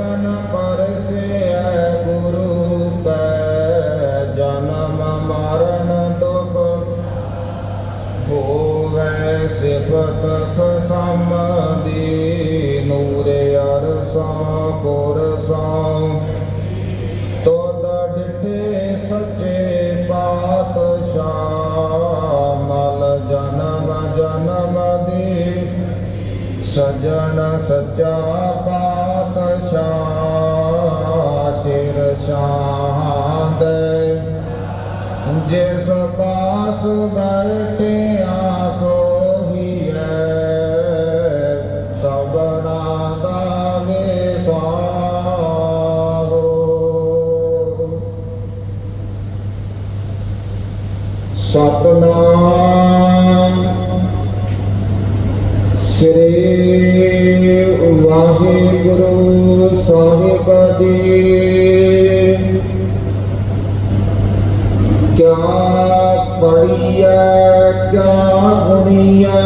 ਦਰਸ਼ਨ ਪਰਸਿਆ ਗੁਰੂ ਪੈ ਜਨਮ ਮਰਨ ਦੁਖ ਹੋਵੇ ਸਿਫਤ ਜਨ ਸੱਚਾ ਪਾਤਸ਼ਾਹ ਸਿਰ ਸ਼ਾਂਦ ਜਿਸ ਪਾਸ ਬੈਠਿਆ ਸੋਹੀਐ ਸਬਨਾ ਦਾ ਵਿਸਾਰੋ ਸਤਨਾਮ ਸ੍ਰੀ ਵਾਹਿਗੁਰੂ ਸਾਹਿਬ ਜੀ। ਕਿਆ ਪੜੀਐ ਕਿਆ ਗੁਣੀਐ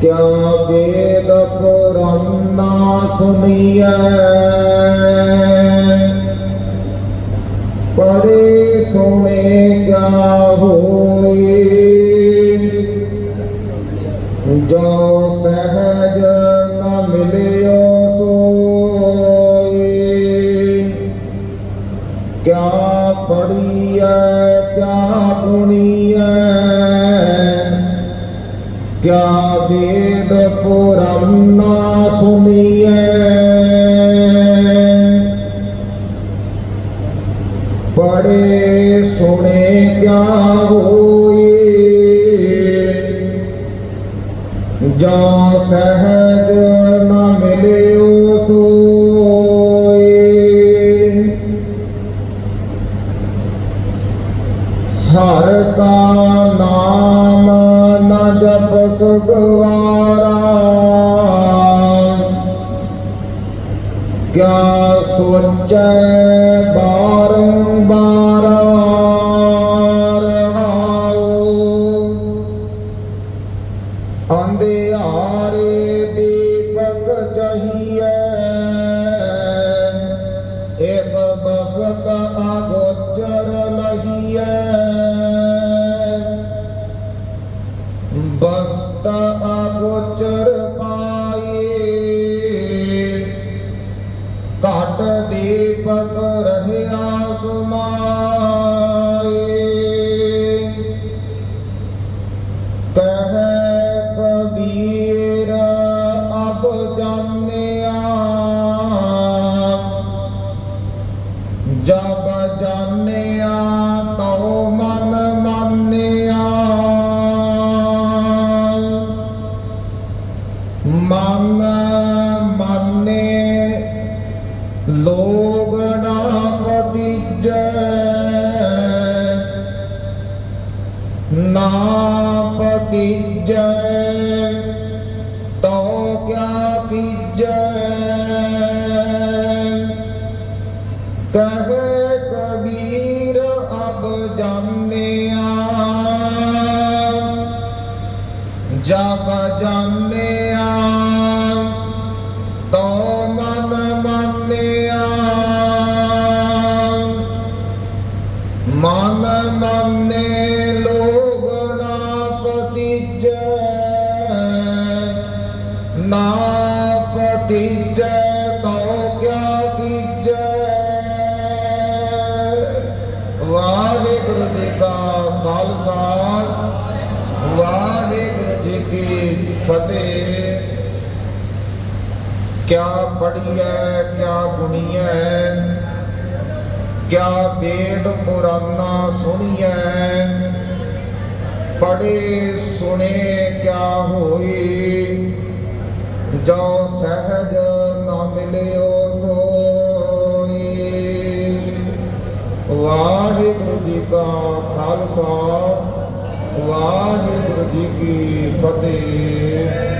ਕਿਆ ਵੇਦ ਪੁਰਾਨਾ ਸੁਣੀਐ। ਪੜੇ ਸੁਣੇ, ਕਿਆ ਕਿਆ ਵੇਦ ਪੁਰਾਨਾ ਸੁਣੀਐ? ਪੜੇ ਸੁਣੇ ਕਿਆ ਹੋਏ ਜੋ ਸਹਿਜ ਨ ਮਿਲਿਓ ਸੋਏ ਹਰ ਕਾ ਨਾਮ ਨ ਜਪਸ ਗਵਾਰਾ ਕਿਆ ਸੋਚੈ ਬਾਰੰਬਾਰ ਰਹਾਉ ਅੰਧਿਆਰੇ ਮਨ ਮੰਨੇ, ਲੋਗ ਨਾ ਪਤੀਜੈ ਨਾ ਪਤੀਜੈ ਤੋ ਕਿਆ ਕੀਜੈ ਕਹੇ ਕਬੀਰ ਅਬ ਜਾਣਿਆ, ਜਬ ਜਾਣਿਆ ਮਨ ਮੰਨੇ ਲੋਗ ਨਾ ਪਤੀਜੈ ਨਾ ਪਤੀਜੈ ਤੋ ਕਿਆ ਕੀਜੈ। ਵਾਹਿਗੁਰੂ ਜੀ ਕਾ ਖਾਲਸਾ, ਵਾਹਿਗੁਰੂ ਜੀ ਕੀ ਫਤਿਹ। ਕਿਆ ਪੜੀਐ ਕਿਆ ਗੁਣੀ ਹੈ ਕਿਆ ਵੇਦ ਪੁਰਾਨਾ ਸੁਣੀਐ। ਪੜੇ ਸੁਣੇ ਕਿਆ ਹੋਈ। ਜੋ ਸਹਿਜ ਨਾ ਮਿਲਿਓ ਸੋਈ। ਵਾਹਿਗੁਰੂ ਜੀ ਕਾ ਖਾਲਸਾ, ਵਾਹਿਗੁਰੂ ਜੀ ਕੀ ਫਤਿਹ।